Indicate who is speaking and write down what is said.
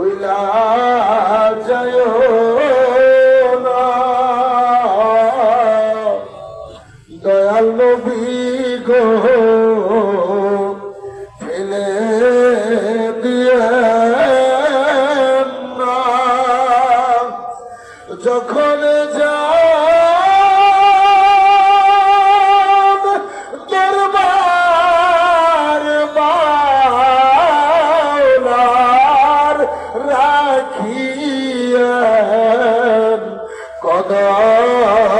Speaker 1: ভুলা যায় না। দয়াল নবী গো ফেলে দিয়ে যখন যা ਕਾ